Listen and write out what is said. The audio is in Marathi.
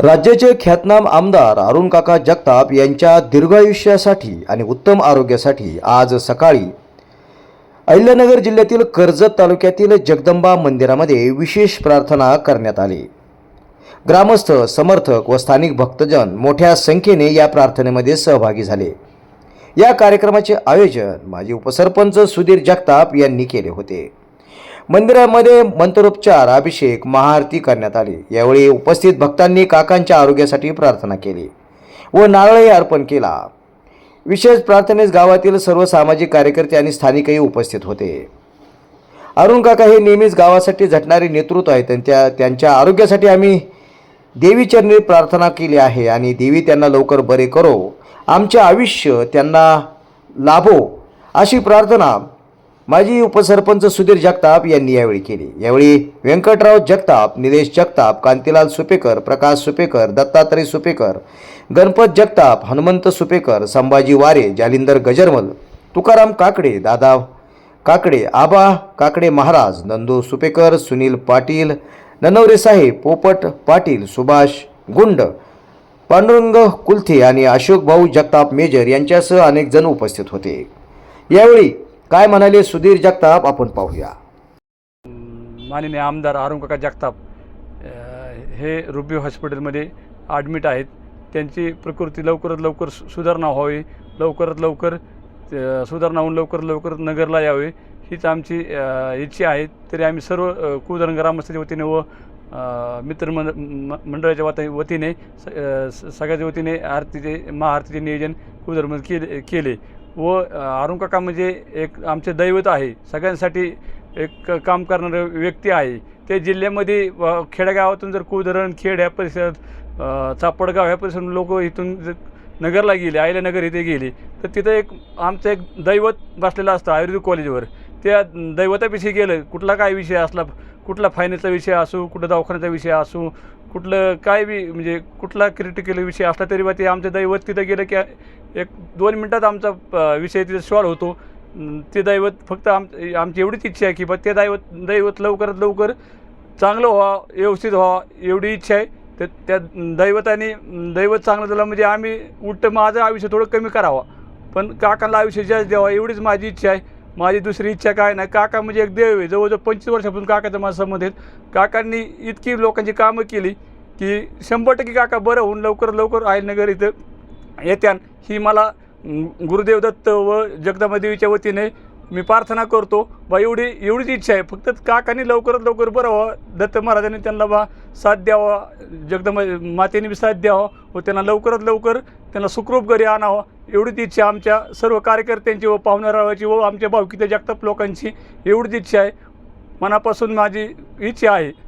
राज्याचे ख्यातनाम आमदार अरुण काका जगताप यांच्या दीर्घायुष्यासाठी आणि उत्तम आरोग्यासाठी आज सकाळी अहिल्यानगर जिल्ह्यातील कर्जत तालुक्यातील जगदंबा मंदिरामध्ये विशेष प्रार्थना करण्यात आली. ग्रामस्थ समर्थक व स्थानिक भक्तजन मोठ्या संख्येने या प्रार्थनेमध्ये सहभागी झाले. या कार्यक्रमाचे आयोजन माजी उपसरपंच सुधीर जगताप यांनी केले होते. मंदिरामध्ये मंत्रोपचार अभिषेक महाआरती करण्यात आली. यावेळी उपस्थित भक्तांनी काकांच्या आरोग्यासाठी प्रार्थना केली व नारळही अर्पण केला. विशेष प्रार्थनेस गावातील सर्व सामाजिक कार्यकर्ते आणि स्थानिकही उपस्थित होते. अरुण काका हे नेहमीच गावासाठी झटणारे नेतृत्व आहेत आणि त्या त्यांच्या आरोग्यासाठी आम्ही देवीचरणी प्रार्थना केली आहे आणि देवी त्यांना लवकर बरे करो. आमचे आयुष्य त्यांना लाभो अशी प्रार्थना माजी उपसरपंच सुधीर जगताप यांनी यावेळी केली. यावेळी व्यंकटराव जगताप निलेश जगताप कांतीलाल सुपेकर प्रकाश सुपेकर दत्तात्रय सुपेकर गणपत जगताप हनुमंत सुपेकर संभाजी वारे जालिंदर गजरमल तुकाराम काकडे दादा काकडे आबा काकडे महाराज नंदू सुपेकर सुनील पाटील ननवरे साहेब पोपट पाटील सुभाष गुंड पांडुरंग कुलथे आणि अशोक भाऊ जगताप मेजर यांच्यासह अनेक जण उपस्थित होते. यावेळी काय म्हणाले सुधीर जगताप? आपण पाहूया. माननीय आमदार अरुण काका जगताप हे रुबी हॉस्पिटलमध्ये ॲडमिट आहेत. त्यांची प्रकृती लवकरात लवकर सुधारणा व्हावी लवकरात लवकर सुधारणा होऊन लवकर लवकर नगरला यावे हीच आमची इच्छा आहे. तरी आम्ही सर्व कुदरण ग्रामस्थाच्या वतीने व मित्रमंड म- मंडळाच्या वती वतीने स- सगळ्याच्या वतीने आरतीचे महाआरतीचे नियोजन कुदरमध्ये केले केले. व अरुण काका म्हणजे एक आमचे दैवत आहे. सगळ्यांसाठी एक काम करणारं व्यक्ती आहे. ते जिल्ह्यामध्ये खेडेगावातून जर कुदरण खेड ह्या परिसरात चापडगाव ह्या परिसरात लोक इथून जर नगरला गेले आयल्यानगर इथे गेले तर तिथं एक आमचं एक दैवत बसलेलं असतं आयुर्वेदिक कॉलेजवर. त्या दैवतापेक्षा गेलं कुठला काय विषय असला कुठला फायनान्सचा विषय असू कुठं दवाखान्याचा विषय असू कुठलं काय बी म्हणजे कुठला क्रिटिकल विषय असला तरी बा ते आमचं दैवत तिथं गेलं की एक दोन मिनटात आमचा विषय तिथं सॉल्व होतो. ते दैवत फक्त आम आमची एवढीच इच्छा आहे की बा ते दैवत दैवत लवकरात लवकर चांगलं व्हा व्यवस्थित व्हा एवढी इच्छा आहे. तर त्या दैवताने दैवत चांगलं झालं म्हणजे आम्ही उलटं माझं आयुष्य थोडं कमी करावं. पण काकांना आयुष्य जास्त द्यावा एवढीच माझी इच्छा आहे. माझी दुसरी इच्छा काय नाही काका म्हणजे एक देव आहे. जवळजवळ पंचवीस वर्षापासून काकाचा माझा संबंध आहेत काकांनी इतकी लोकांची कामं केली की शंभर टक्के काका बरं होऊन लवकर लवकर आयनगर इथं येत्यान. ही मला गुरुदेव दत्त व जगदामा देवीच्या वतीने मी प्रार्थना करतो. बा एवढी एवढीच इच्छा आहे. फक्त काकांनी लवकरात लवकर बरं व्हावं. दत्त महाराजांनी त्यांना बा साथ द्यावा. जगदंबा मातेने बी साथ द्यावा व त्यांना लवकरात लवकर त्यांना सुखरूप घरी आणावं. एवढीच इच्छा आमच्या सर्व कार्यकर्त्यांची व पाहुणारावाची व आमच्या भावकीच्या जगताप लोकांची एवढीच इच्छा आहे. मनापासून माझी इच्छा आहे.